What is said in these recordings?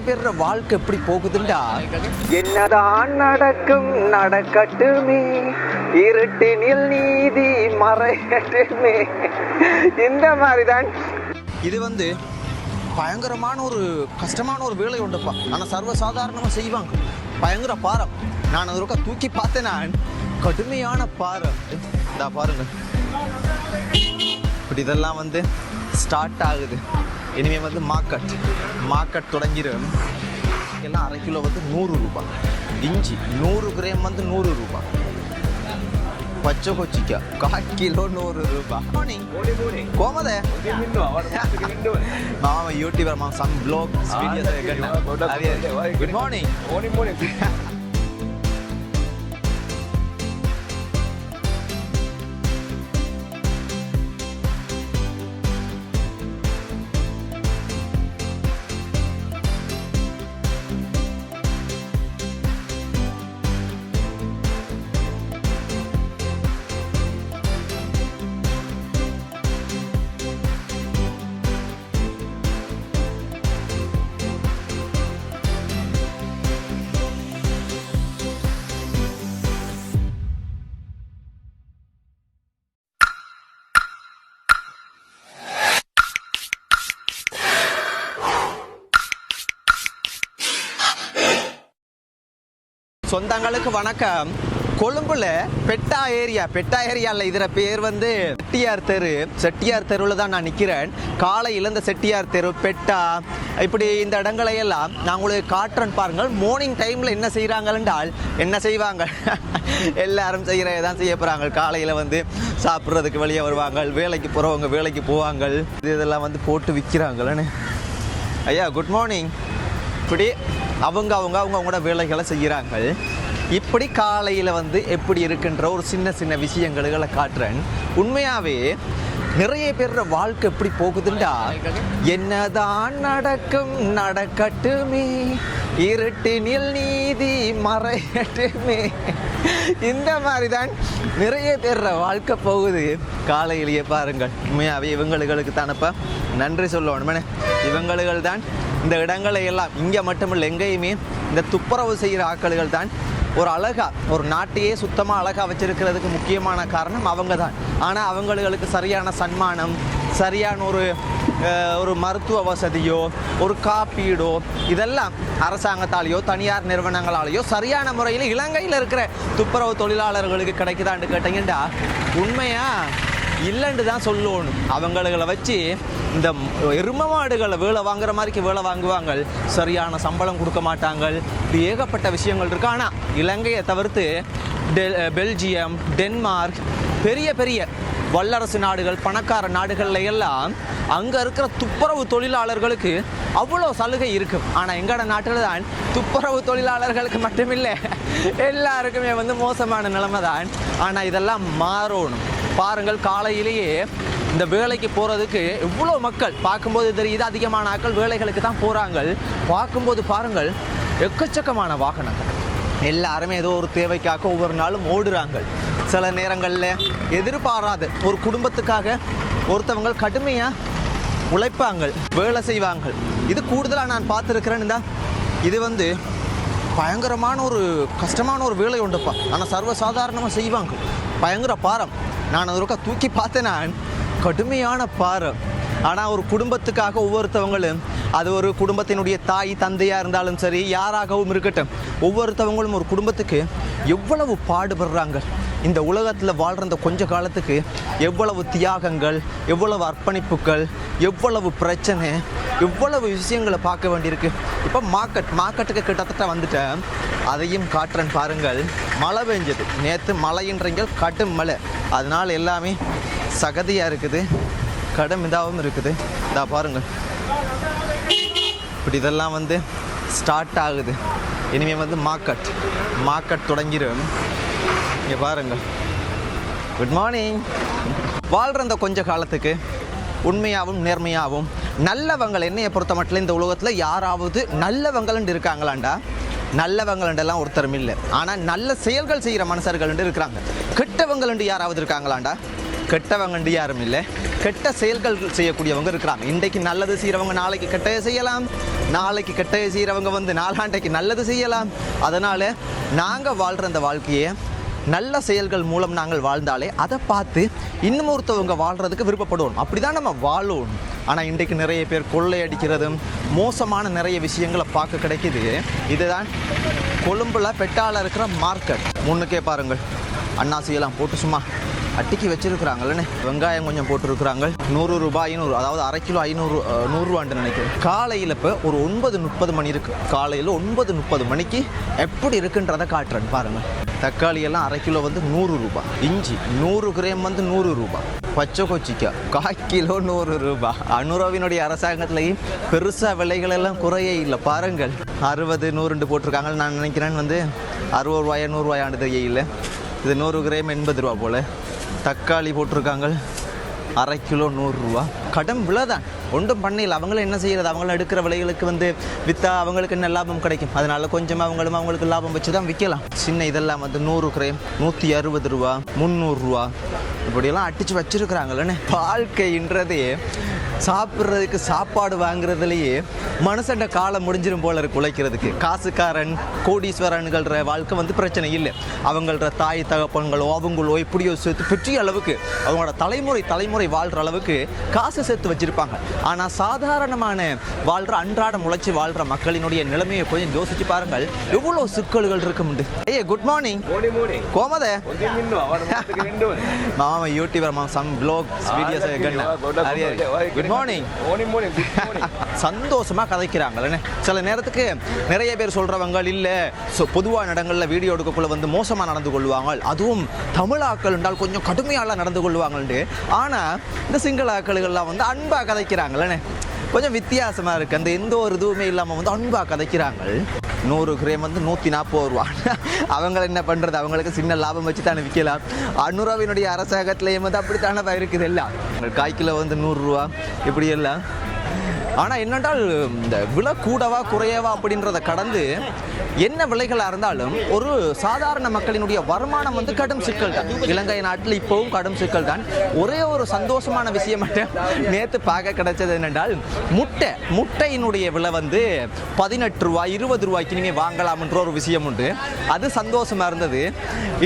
பேர் வாழ்க்கை எப்படி போகுதுண்டா? என்னதான் நடக்கும் நடக்கட்டுமே. இருட்டினில் நீதி மறையட்டுமே. இந்த மாதிரி தான் இது வந்து பயங்கரமான ஒரு கஷ்டமான ஒரு வேலை உண்டுப்பா. ஆனால் சர்வசாதாரணமாக செய்வாங்க. பயங்கர பாரம் நான் அது ஒருக்கா தூக்கி பார்த்தேன் நான். கடுமையான பாரம் இதா பாருங்க. இப்படி இதெல்லாம் வந்து ஸ்டார்ட் ஆகுது. இனிமேல் வந்து மார்க்கெட். மார்க்கெட் தொடங்கிடும் எல்லாம் அரை கிலோ வந்து நூறு ரூபாய். இஞ்சி நூறு கிராம் வந்து நூறு ரூபாய். பச்சை கொச்சிக்கா கால் கிலோ நூறு ரூபாய். கோமத. மாமா யூடியூபர் மாமா some blogs videos good morning சொந்தங்களுக்கு வணக்கம். கொழும்புல பெட்டா ஏரியா பெட்டா ஏரியாவில் இதில் பேர் வந்து செட்டியார் தெரு. செட்டியார் தெருவில் தான் நான் நிற்கிறேன் காலையில் இந்த செட்டியார் தெரு பெட்டா. இப்படி இந்த இடங்களை எல்லாம் நான் உங்களுக்கு காட்டுறேன் பாருங்கள். மார்னிங் டைமில் என்ன செய்கிறாங்கன்றால் என்ன செய்வாங்க? எல்லாரும் செய்கிறத தான் செய்ய போகிறாங்க காலையில் வந்து சாப்பிட்றதுக்கு வெளியே வருவாங்க. வேலைக்கு போகிறவங்க வேலைக்கு போவாங்க. இது இதெல்லாம் வந்து போட்டு விற்கிறாங்களேன்னு ஐயா குட் மார்னிங் இப்படி அவங்க அவங்க அவங்க அவங்களோட வேலைகளை செய்கிறாங்க இப்படி காலையில் வந்து எப்படி இருக்குன்ற ஒரு சின்ன சின்ன விஷயங்களை காட்டுறேன். உண்மையாகவே நிறைய பேரோட வாழ்க்கை எப்படி போகுதுண்டா? என்னதான் நடக்கும் நடக்கட்டுமே. இருட்டினில் நீதி மறையட்டுமே. இந்த மாதிரி தான் நிறைய பேரோட வாழ்க்கை போகுது. காலையிலேயே பாருங்கள். உண்மையாகவே இவங்களுக்கு தானப்பா நன்றி சொல்லணும். இவங்களுக்கு தான் இந்த இடங்களை எல்லாம் இங்கே மட்டுமில்லை எங்கேயுமே இந்த துப்புரவு செய்கிற ஆட்களுகள் தான். ஒரு அழகாக ஒரு நாட்டையே சுத்தமாக அழகாக வச்சுருக்கிறதுக்கு முக்கியமான காரணம் அவங்க தான் ஆனால் அவங்களுக்கு சரியான சன்மானம் சரியான ஒரு ஒரு மருத்துவ வசதியோ ஒரு காப்பீடோ இதெல்லாம் அரசாங்கத்தாலேயோ தனியார் நிறுவனங்களாலேயோ சரியான முறையில் இலங்கையில் இருக்கிற துப்புரவு தொழிலாளர்களுக்கு கிடைக்குதான்னு கேட்டீங்கன்னா உண்மையாக இல்லைன்னு தான் சொல்லணும். அவங்களை வச்சு இந்த எரும மாடுகளை வேலை வாங்குற மாதிரிக்கு வேலை வாங்குவாங்க. சரியான சம்பளம் கொடுக்க மாட்டாங்க. இப்படி ஏகப்பட்ட விஷயங்கள் இருக்கு. ஆனால் இலங்கையை தவிர்த்து டெல் பெல்ஜியம் டென்மார்க் பெரிய பெரிய வல்லரசு நாடுகள் பணக்கார நாடுகள்ல எல்லாம் அங்கே இருக்கிற துப்புரவு தொழிலாளர்களுக்கு அவ்வளோ சலுகை இருக்கும் ஆனால் எங்களோட நாட்டில் தான் துப்புரவு தொழிலாளர்களுக்கு மட்டுமில்லை. எல்லாருக்குமே வந்து மோசமான நிலைமை தான். ஆனால் இதெல்லாம் மாறணும். பாருங்கள் காலையிலேயே இந்த வேலைக்கு போகிறதுக்கு எவ்வளோ மக்கள் பார்க்கும்போது தெரியுது அதிகமான ஆட்கள் வேலைகளுக்கு தான் போகிறாங்க பார்க்கும்போது பாருங்கள் எக்கச்சக்கமான வாகனங்கள். எல்லாருமே ஏதோ ஒரு தேவைக்காக ஒவ்வொரு நாளும் ஓடுறாங்க சில நேரங்களில் எதிர்பாராத ஒரு குடும்பத்துக்காக ஒருத்தவங்க கடுமையாக உழைப்பாங்க வேலை செய்வாங்க இது கூடுதலாக நான் பார்த்துருக்கிறேன்னு தான் இது வந்து பயங்கரமான ஒரு கஷ்டமான ஒரு வேலை உண்டுப்பா. ஆனால் சர்வசாதாரணமாக செய்வாங்க. பயங்கர பாரம். நான் அது தூக்கி பார்த்தேன் நான். கடுமையான பாரம் ஆனால் ஒரு குடும்பத்துக்காக ஒவ்வொருத்தவங்களும் அது ஒரு குடும்பத்தினுடைய தாய் தந்தையாக இருந்தாலும் சரி யாராகவும் இருக்கட்டும் ஒவ்வொருத்தவங்களும் ஒரு குடும்பத்துக்கு எவ்வளவு பாடுபடுறாங்க. இந்த உலகத்தில் வாழ்கிற இந்த கொஞ்ச காலத்துக்கு எவ்வளவு தியாகங்கள் எவ்வளவு அர்ப்பணிப்புகள் எவ்வளவு பிரச்சனை இவ்வளவு விஷயங்களை பார்க்க வேண்டியிருக்கு. இப்போ மார்க்கெட் மார்க்கெட்டுக்கு கிட்டத்தட்ட வந்துட்டேன் அதையும் காட்டுறேன் பாருங்கள். மழை பெஞ்சது. நேற்று மழைன்றீங்க கடும் மழை. அதனால் எல்லாமே சகதியாக இருக்குது. கடும் இதாகவும் இருக்குது. இதா பாருங்கள். இப்படி இதெல்லாம் வந்து ஸ்டார்ட் ஆகுது. இனிமேல் வந்து மார்க்கெட் மார்க்கெட் தொடங்கிடும் இங்கே பாருங்கள். குட் மார்னிங் வாழ்கிற இந்த கொஞ்ச காலத்துக்கு உண்மையாகவும் நேர்மையாகவும் நல்லவங்கள் என்னையை பொறுத்த மட்டும் இந்த உலகத்தில் யாராவது நல்லவங்கள்னு இருக்காங்களாண்டா? நல்லவங்களெல்லாம் ஒருத்தரும் இல்லை. ஆனால் நல்ல செயல்கள் செய்கிற மனுஷர்கள்ண்டு இருக்கிறாங்க. கெட்டவங்களண்டு யாராவது இருக்காங்களாண்டா? கெட்டவங்கண்டு யாரும் இல்லை. கெட்ட செயல்கள் செய்யக்கூடியவங்க இருக்கிறாங்க. இன்றைக்கு நல்லது செய்கிறவங்க நாளைக்கு கெட்டது செய்யலாம். நாளைக்கு கெட்டது செய்கிறவங்க வந்து நாளாண்டைக்கு நல்லது செய்யலாம். அதனால் நாங்கள் வாழ்கிற அந்த வாழ்க்கையை நல்ல செயல்கள் மூலம் நாங்கள் வாழ்ந்தாலே அதை பார்த்து இன்னும் ஒருத்தவங்க வாழ்கிறதுக்கு விருப்பப்படுவோம். அப்படி தான் நம்ம வாழணும். ஆனால் இன்றைக்கு நிறைய பேர் கொள்ளையடிக்கிறதும் மோசமான நிறைய விஷயங்களை பார்க்க கிடைக்கிது. இதுதான் கொழும்பில் பெட்டால இருக்கிற மார்க்கெட். முன்னுக்கே பாருங்கள். அன்னாசியெல்லாம் போட்டு சும்மா அட்டிக்கு வச்சிருக்கிறாங்கன்னு வெங்காயம் கொஞ்சம் போட்டிருக்கிறாங்க. நூறு ரூபாய் ஐநூறு அதாவது அரை கிலோ ஐநூறு நூறுரூவான்னு நினைக்கிறேன். காலையில் இப்போ ஒரு ஒன்பது முப்பது மணி இருக்குது காலையில் ஒன்பது முப்பது மணிக்கு எப்படி இருக்குன்றதை காட்டுறேன் பாருங்கள் தக்காளி எல்லாம் அரை கிலோ வந்து நூறு ரூபாய் இஞ்சி நூறு கிராம் வந்து நூறு ரூபாய் பச்சை கொச்சிக்காய் கால் கிலோ நூறு ரூபாய் அனுரவினுடைய அரசாங்கத்திலையும் பெருசாக விலைகள் எல்லாம் குறையே இல்லை. பாருங்கள் அறுபது நூறுண்டு போட்டிருக்காங்கன்னு நான் நினைக்கிறேன். வந்து அறுபது ரூபாயா நூறுரூவாயாண்டு தெரியல. இது நூறு கிராம் எண்பது ரூபா போல். தக்காளி போட்டிருக்காங்க. அரை கிலோ நூறுரூவா கடன் விலை தான் ஒன்றும் பண்ணையில் அவங்களும் என்ன செய்யறது? அவங்களும் எடுக்கிற விலைகளுக்கு வந்து விற்றா அவங்களுக்கு என்ன லாபம் கிடைக்கும்? அதனால கொஞ்சம் அவங்களும் அவங்களுக்கு லாபம் வச்சு தான் விற்கலாம். சின்ன இதெல்லாம் வந்து நூறு கிரேம் நூற்றி அறுபது ரூபா முந்நூறுரூவா இப்படியெல்லாம் அடித்து வச்சிருக்கிறாங்களே வாழ்க்கைன்றதே சாப்பிட்றதுக்கு சாப்பாடு வாங்குறதுலயே மனுஷன் காலம் முடிஞ்சிரும் போல இருக்கு உழைக்கிறதுக்கு. காசுக்காரன் கோடீஸ்வரன்கள்ற வாழ்க்கை வந்து பிரச்சனை இல்லை. அவங்கள தாய் தகப்பன்களோ அவங்களோ எப்படியோ சேர்த்து பெரிய அளவுக்கு அவங்களோட தலைமுறை தலைமுறை வாழ்கிற அளவுக்கு காசு சேர்த்து வச்சிருப்பாங்க. ஆனால் சாதாரணமான வாழ்கிற அன்றாடம் உழைச்சி வாழ்கிற மக்களினுடைய நிலைமையை கொஞ்சம் யோசிச்சு பாருங்கள். எவ்வளோ சிக்கல்கள் இருக்குமுண்டு ஏய் குட் மார்னிங் கோமத. மாமா யூடியூபர் மாமா some blogs videos good morning சந்தோஷமா கதைக்கிறாங்கல்ல சில நேரத்துக்கு நிறைய பேர் சொல்றவங்க இல்ல ஸோ பொதுவான இடங்கள்ல வீடியோ எடுக்கக்குள்ள வந்து மோசமா நடந்து கொள்வாங்க அதுவும் தமிழாக்கள் என்றால் கொஞ்சம் கடுமையால நடந்து கொள்வாங்கன்ட்டு ஆனா இந்த சிங்கள ஆக்களுகள்லாம் வந்து அன்பா கதைக்கிறாங்கல்லண்ணே கொஞ்சம் வித்தியாசமாக இருக்குது அந்த எந்த ஒரு இதுவுமே இல்லாமல் வந்து அன்பாக கதைக்கிறாங்க நூறு கிரேம் வந்து நூற்றி நாற்பது ரூபா. அவங்க என்ன பண்ணுறது அவங்களுக்கு சின்ன லாபம் வச்சு தானே விற்கலாம். அனுராவினுடைய அரசாங்கத்திலேயும் வந்து அப்படித்தானே இருக்குது எல்லாம். காய் கிலோ வந்து நூறுரூவா இப்படி எல்லாம். ஆனால் என்னென்றால் இந்த விலை கூடவா குறையவா அப்படின்றத கடந்து என்ன விலைகளாக இருந்தாலும் ஒரு சாதாரண மக்களினுடைய வருமானம் வந்து கடும் சிக்கல் தான் இலங்கை நாட்டில் இப்போவும் கடும் சிக்கல் தான் ஒரே ஒரு சந்தோஷமான விஷயம் மட்டும் நேற்று பார்க்க கிடைச்சது என்னென்றால் முட்டை முட்டையினுடைய விலை வந்து பதினெட்டு ரூபாய் இருபது ரூபாய்க்கு இனிமேல் வாங்கலாம்ன்ற ஒரு விஷயம் உண்டு. அது சந்தோஷமாக இருந்தது.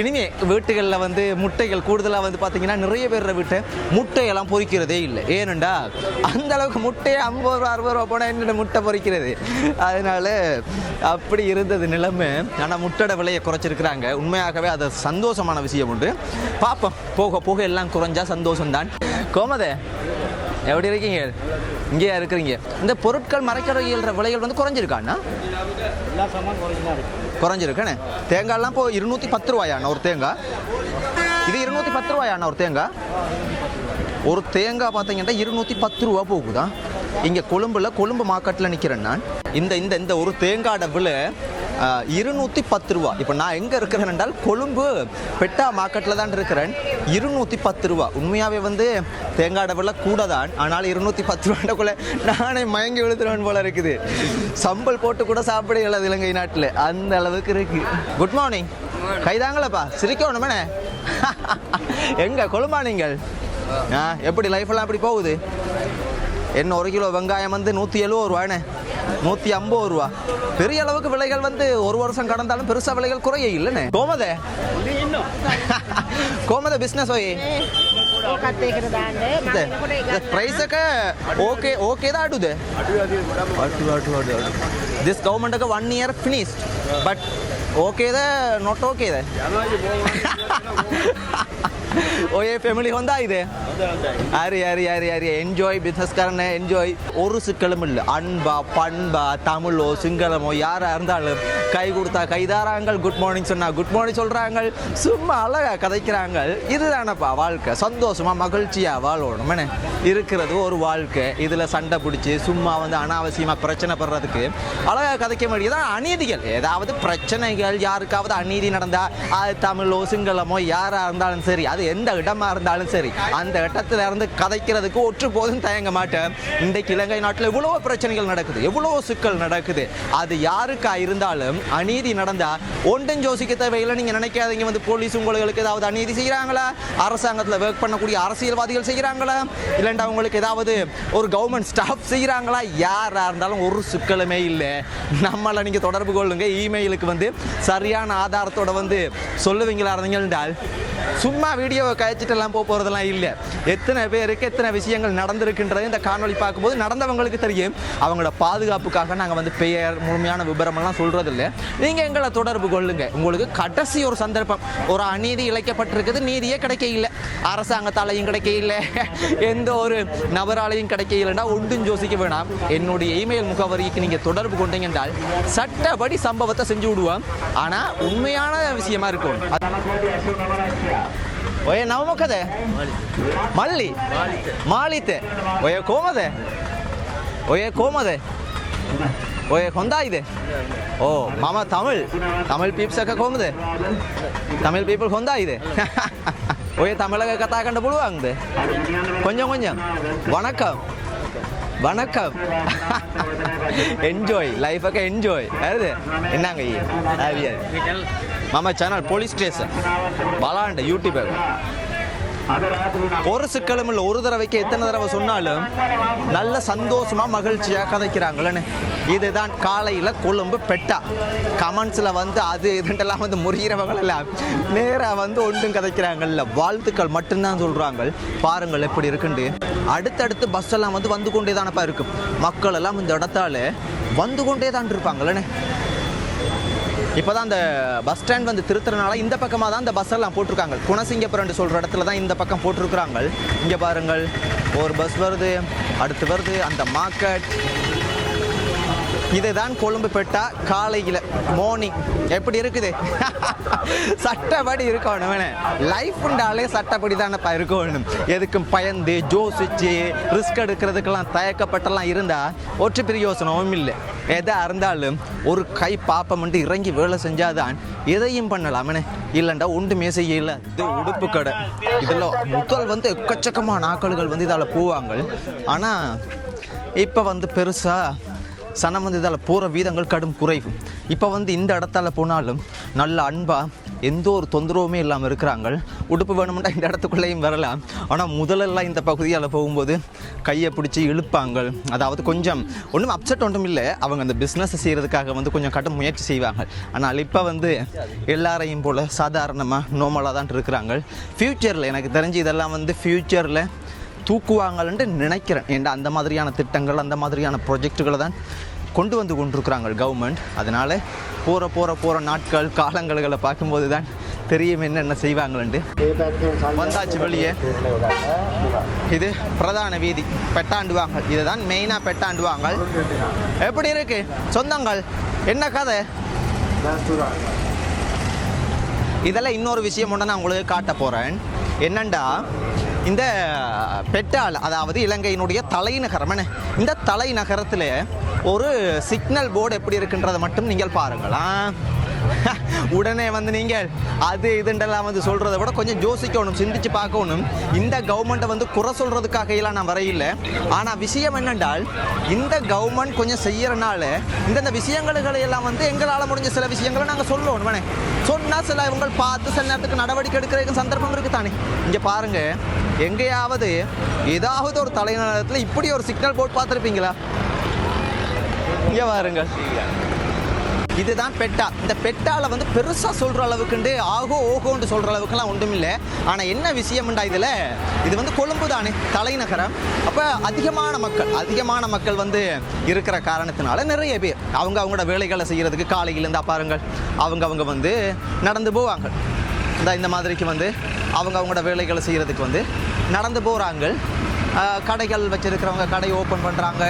இனிமே வீட்டுகளில் வந்து முட்டைகள் கூடுதலாக வந்து பார்த்தீங்கன்னா நிறைய பேர் வீட்டை முட்டையெல்லாம் பொறிக்கிறதே இல்லை. ஏனென்றால் அந்த அளவுக்கு முட்டையை ஐம்பது ரூபா அறுபது ரூபா போனால் என்னோட முட்டை பொறிக்கிறது. அதனால அப்படி இருந்தது நிலைமை. ஆனால் முட்டோட விலையை குறைச்சிருக்கிறாங்க. உண்மையாகவே அது சந்தோஷமான விஷயம் உண்டு. பார்ப்போம் போக போக எல்லாம் குறைஞ்சா சந்தோஷம்தான். கோமதே எப்படி இருக்கீங்க? இங்கேயா இருக்கிறீங்க? இந்த பொருட்கள் மறைக்கிற இயல்ற விலைகள் வந்து குறைஞ்சிருக்காண்ணா குறைஞ்சிருக்கானே தேங்காய்லாம் இப்போ இருநூத்தி பத்து ரூபாயாண்ணா ஒரு தேங்காய். இது இருநூத்தி பத்து ரூபாயாண்ணா ஒரு தேங்காய். ஒரு தேங்காய் பார்த்தீங்கன்னா இருநூத்தி பத்து ரூபா போகுதான் இங்கே கொழும்புல கொழும்பு மார்க்கெட்டில் நிற்கிறேன் நான். இந்த இந்த இந்த ஒரு தேங்காயோட விலை இருநூற்றி பத்து ரூபா. இப்போ நான் எங்கே இருக்கிறேன் என்றால் கொழும்பு பெட்டா மார்க்கெட்டில் தான் இருக்கிறேன். இருநூற்றி பத்து ரூபா. உண்மையாகவே வந்து தேங்காயோட விலை கூட தான். ஆனால் இருநூற்றி பத்து ரூபாண்டக்குள்ள நானே மயங்கி விழுத்துருவேன் போல இருக்குது. சம்பல் போட்டு கூட சாப்பிட இயலாது இலங்கை நாட்டில். அந்த அளவுக்கு இருக்கு. குட் மார்னிங் கைதாங்களப்பா சிரிக்கணுமே எங்க கொழும்பா நீங்கள்? ஆ எப்படி லைஃப் எல்லாம் எப்படி போகுது? என்ன ஒரு கிலோ வெங்காயம் வந்து நூற்றி எழுபது ரூபாண்ணே நூற்றி ஐம்பது ரூபா பெரிய அளவுக்கு விலைகள் வந்து ஒரு வருஷம் கடந்தாலும் பெருசா விலைகள் குறைய இல்லைண்ணே கோமதே கோமத பிஸ்னஸ் ಹೋಯ್ ಪ್ರೈಸ್ ಓಕೆ ಓಕೆ ಆಡುದೆ ಅಡು ಅಡು ಅಡು ಅಡು this government one year finished but okay ಇದೆ ನಾಟ್ ಓಕೆ ಇದೆ ஓ ஃபேமிலி வந்தா இது? அரி அரி அரி யாரு என்ஜாய் பிஸ்னஸ்காரன என்ஜாய் ஒரு சிக்கலும் இல்லை. அன்பா பண்பா தமிழோ சிங்களமோ யாரா இருந்தாலும் கை கொடுத்தா கைதாராங்கள் குட் மார்னிங் சொன்னா குட் மார்னிங் சொல்றாங்க சும்மா அழகா கதைக்கிறாங்க இதுதானப்பா வாழ்க்கை. சந்தோஷமா மகிழ்ச்சியா வாழணும். என்ன? இருக்கிறது ஒரு வாழ்க்கை. இதுல சண்டை பிடிச்சி சும்மா வந்து அனாவசியமா பிரச்சனை படுறதுக்கு அழகா கதைக்க வேண்டியதான் அநீதிகள். ஏதாவது பிரச்சனைகள் யாருக்காவது அநீதி நடந்தா அது தமிழோ சிங்களமோ யாரா இருந்தாலும் சரி அது எந்த இடமா இருந்தாலும் சரி அந்த இடத்துல இருந்து கதைக்கிறதுக்கு ஒற்று போதும் தயங்க மாட்டேன். இன்றைக்கு இலங்கை நாட்டில் எவ்வளவு பிரச்சனைகள் நடக்குது எவ்வளவு சிக்கல் நடக்குது. அது யாருக்கா இருந்தாலும் அநீதி நடந்தா ஒன்றும் யோசிக்க தேவையில்லை. நீங்க நினைக்காதீங்க வந்து போலீஸ் உங்களுக்கு ஏதாவது அநீதி செய்கிறாங்களா? அரசாங்கத்தில் ஒர்க் பண்ணக்கூடிய அரசியல்வாதிகள் செய்கிறாங்களா? இல்லைண்டா உங்களுக்கு ஏதாவது ஒரு கவர்மெண்ட் ஸ்டாஃப் செய்கிறாங்களா? யாரா இருந்தாலும் ஒரு சிக்கலுமே இல்லை. நம்மளை நீங்க தொடர்பு கொள்ளுங்க. இமெயிலுக்கு வந்து சரியான ஆதாரத்தோட வந்து சொல்லுவீங்களா இருந்தீங்க என்றால் சும்மா வீடியோவை கழிச்சிட்டெல்லாம் போக போகிறதெல்லாம் இல்லை. எத்தனை பேருக்கு எத்தனை விஷயங்கள் நடந்திருக்கின்றதை இந்த காணொலி பார்க்கும்போது நடந்தவங்களுக்கு தெரியும். அவங்களோட பாதுகாப்புக்காக நாங்கள் வந்து பெயர் முழுமையான விபரமெல்லாம் சொல்கிறது நீங்கள் எங்களை தொடர்பு கொள்ளுங்க. உங்களுக்கு கடைசி ஒரு சந்தர்ப்பம். ஒரு அநீதி இழைக்கப்பட்டிருக்குது நீதியே கிடைக்க இல்லை. அரசாங்கத்தாலையும் கிடைக்க இல்லை. எந்த ஒரு நபராலையும் கிடைக்க இல்லைன்னா ஒன்றும் யோசிக்க வேணாம். என்னுடைய இமெயில் முகவரிக்கு நீங்கள் தொடர்பு கொண்டீங்க என்றால் சட்டப்படி சம்பவத்தை செஞ்சு விடுவோம். ஆனால் உண்மையான விஷயமா இருக்கும் ඔය නව මොකද මල්ලි මාලිත ඔය කෝමද ඔය කෝමද ඔය හොඳයිද ඕ මම තමිල් තමිල් පිප්සක කෝමද තමිල් පීපල් හොඳයිද ඔය තමලක කතා කන්න පුළුවන්ද කොංජම් කොංජම් වනක්කම් வணக்கம் என்ஜாய் லைஃபுக்கு என்ஜாய் அது என்னங்க ஐயா மாமா சேனல் போலீஸ் ஸ்டேஷன் பலாண்ட யூடியூபர் ஒரு சிக்கலும் இல்லை. ஒரு தடவைக்கு எத்தனை தடவை சொன்னாலும் நல்ல சந்தோஷமா மகிழ்ச்சியா கதைக்கிறாங்களே இதுதான் காலையில் கொழும்பு பெட்டா. கமெண்ட்ஸில் வந்து அது இதுண்டெல்லாம் வந்து முறிகிறவங்கள் எல்லாம் நேராக வந்து ஒன்றும் கதைக்கிறாங்கல்ல வாழ்த்துக்கள் மட்டும்தான் சொல்கிறாங்க பாருங்கள் எப்படி இருக்குண்டு. அடுத்தடுத்து பஸ் எல்லாம் வந்து வந்து கொண்டே தானப்பா இருக்கும் மக்கள் எல்லாம் இந்த இடத்தால வந்து கொண்டே தான் இருப்பாங்களே இப்போ தான் அந்த பஸ் ஸ்டாண்ட் வந்து திருத்துறனால இந்த பக்கமாக தான் அந்த பஸ் எல்லாம் போட்டிருக்காங்க. குணசிங்கப்புரண்டு சொல்கிற இடத்துல தான் இந்த பக்கம் போட்டிருக்கிறாங்க. இங்கே பாருங்கள் ஒரு பஸ் வருது அடுத்து வருது அந்த மார்க்கெட் இதுதான் கொழும்பு பெட்டா காலையில் மார்னிங் எப்படி இருக்குது? சட்டப்படி இருக்கணும் லைஃப்ண்டாலே சட்டப்படி தானப்பா இருக்கணும் எதுக்கும் பயந்து ஜோசிச்சு ரிஸ்க் எடுக்கிறதுக்கெல்லாம் தயக்கப்பட்டெல்லாம் இருந்தால் ஒற்று பிரயோசனமும் இல்லை. எதா இருந்தாலும் ஒரு கை பாப்பமெண்டு இறங்கி வேலை செஞ்சாதான் எதையும் பண்ணலாமே இல்லைண்டா ஒன்றுமே செய்யல. இது உடுப்பு கடை. இதில் முதல் வந்து எக்கச்சக்கமான ஆக்களுகள் வந்து இதால் போவாங்க. ஆனால் இப்போ வந்து பெருசாக சனம் வந்து இதால் போகிற வீதங்கள் கடும் குறைவு. இப்போ வந்து இந்த இடத்தால போனாலும் நல்ல அன்பாக எந்த ஒரு தொந்தரவுமே இல்லாமல் இருக்கிறாங்க உடுப்பு வேணுமெண்டா இந்த இடத்துக்குள்ளேயும் வரலாம். ஆனால் முதலெல்லாம் இந்த பகுதியால் போகும்போது கையை பிடிச்சி இழுப்பாங்க அதாவது கொஞ்சம் ஒன்றும் அப்செட் ஒன்றும் இல்லை. அவங்க அந்த பிஸ்னஸ் செய்கிறதுக்காக வந்து கொஞ்சம் கடும் முயற்சி செய்வாங்க ஆனால் இப்போ வந்து எல்லாரையும் போல் சாதாரணமாக நோமலாக தான் இருக்கிறாங்க ஃப்யூச்சரில் எனக்கு தெரிஞ்சு இதெல்லாம் வந்து ஃப்யூச்சரில் தூக்குவாங்கள்ன்ட்டு நினைக்கிறேன். ஏன்டா அந்த மாதிரியான திட்டங்கள் அந்த மாதிரியான ப்ரொஜெக்டுகளை தான் கொண்டு வந்து கொண்டிருக்கிறாங்க கவர்மெண்ட் அதனால் போகிற போகிற போகிற நாட்கள் காலங்களை பார்க்கும்போது தான் தெரியும் என்னென்ன செய்வாங்கள்ன்ட்டு. வந்தாச்சு வெளியே. இது பிரதான வீதி. பெட்டாண்டுவாங்க இதுதான் மெயினாக பெட்டாண்டுவாங்க எப்படி இருக்கு? சொந்தங்கள். என்ன கதை? இதெல்லாம் இன்னொரு விஷயம் ஒன்று நான் உங்களுக்கு காட்ட போகிறேன் என்னண்டா? இந்த பெட்டால் அதாவது இலங்கையினுடைய தலைநகரம் இந்த தலைநகரத்தில் ஒரு சிக்னல் போர்டு எப்படி இருக்குன்றதை மட்டும் நீங்கள் பாருங்களா உடனே வந்து நீங்கள் அது இதுண்டெல்லாம் வந்து சொல்கிறத விட கொஞ்சம் யோசிக்கணும் சிந்திச்சு பார்க்கணும். இந்த கவர்மெண்ட்டை வந்து குறை சொல்கிறதுக்காக எல்லாம் நான் வரையில. ஆனால் விஷயம் என்னென்றால் இந்த கவர்மெண்ட் கொஞ்சம் செய்யறனால இந்தந்த விஷயங்களை எல்லாம் வந்து எங்களால் முடிஞ்ச சில விஷயங்களை நாங்கள் சொல்லணும் வேணே. சொன்னால் சில இவங்க பார்த்து சில நேரத்துக்கு நடவடிக்கை எடுக்கிறதுக்கு சந்தர்ப்பம் இருக்குது தானே இங்கே பாருங்கள் எங்கேயாவது ஏதாவது ஒரு தலைநகரத்தில் இப்படி ஒரு சிக்னல் போர்ட் பார்த்துருப்பீங்களா? இங்கே பாருங்கள். இதுதான் பெட்டா. இந்த பெட்டாவில் வந்து பெருசாக சொல்கிற அளவுக்குண்டு ஆகோ ஓகோன்னு சொல்கிற அளவுக்குலாம் ஒன்றும் இல்லை ஆனால் என்ன விஷயம்டா இதில்? இது வந்து கொழும்பு தானே தலைநகரம். அப்போ அதிகமான மக்கள் அதிகமான மக்கள் வந்து இருக்கிற காரணத்தினால நிறைய பேர் அவங்க அவங்களோட வேலைகளை செய்கிறதுக்கு காலையிலேருந்து பாருங்கள் அவங்க அவங்க வந்து நடந்து போவாங்க. இந்த இந்த மாதிரிக்கு வந்து அவங்க அவங்களோட வேலைகளை செய்கிறதுக்கு வந்து நடந்து போகிறாங்க கடைகள் வச்சுருக்கிறவங்க கடை ஓப்பன் பண்ணுறாங்க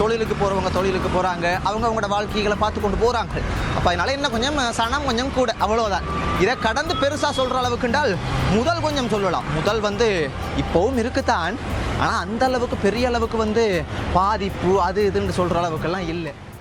தொழிலுக்கு போகிறவங்க தொழிலுக்கு போகிறாங்க அவங்க அவங்களோட வாழ்க்கைகளை பார்த்து கொண்டு போகிறாங்க அப்போ அதனால என்ன கொஞ்சம் சனம் கொஞ்சம் கூட. அவ்வளோதான் இதை கடந்து பெருசாக சொல்கிற அளவுக்குண்டால் முதல் கொஞ்சம் சொல்லலாம். முதல் வந்து இப்போவும் இருக்குதான் ஆனால் அந்த அளவுக்கு பெரிய அளவுக்கு வந்து பாதிப்பு அது இதுன்னு சொல்கிற அளவுக்கெல்லாம் இல்லை.